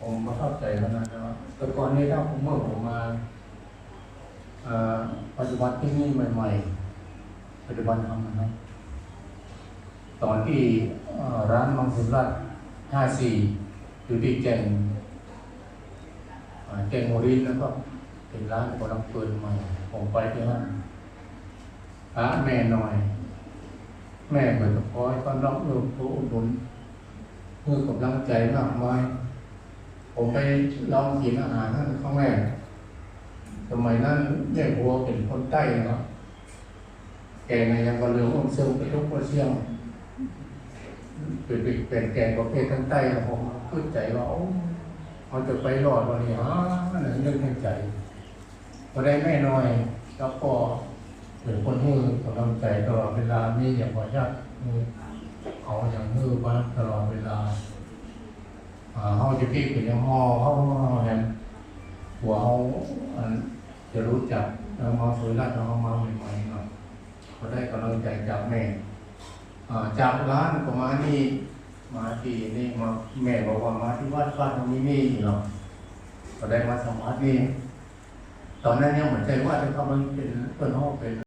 ผมประทับใจขนาดนั้นว่าแต่ก่อนนี้ถ้าผมเมื่อผมมาอ่อปฏิบัติที่นี่ใหม่ ๆ ปฏิบัติธรรมนะครับ ตอนที่ร้านมังสวิรัตห้าสี่อยู่ที่แก่งแก่งโมรินนะครับ เป็นร้านกำลังเปิดใหม่ ผมไปที่นั่นพระแม่หน่อย แม่เหมือนกับคอยต้อนรับเออผู้อุดหนุนเพื่อกำลังใจมากมาย ผมไปลองกินอาหารนั่นครั้งแรกสมัยนั้นแม่บัวเป็นคนใต้เนาะแกงในยังกระเรืององเซิงไปทุกประเชียงเป็นเป็นเป็นแกงประเภททั้งใต้ผมเข้าใจว่าโอ้เขาจะไปรอดวันนี้อ๋อนั่นเรื่องแห่งใจพอได้แม่น้อย แล้วก็เป็นคนมือกำลังใจตลอดเวลามีอย่างว่าญาติมือเอาอย่างมือบ้านตลอดเวลา เขาจะพี่เป็นยังห่อเขาเห็นหัวเขาจะรู้จักเรามาสวยรัดเรามาใหม่ๆเนาะเขาได้กำลังใจจากแม่จากร้านก็มาณนี่มาที่นี่มาแม่บอกว่ามาที่วัดบ้านตรงนี้นี่เนาะก็ได้มาสมาธิตอนนั้นยังเหมือนใจว่าจะทำมันเป็นเปิ้นห้องเป็น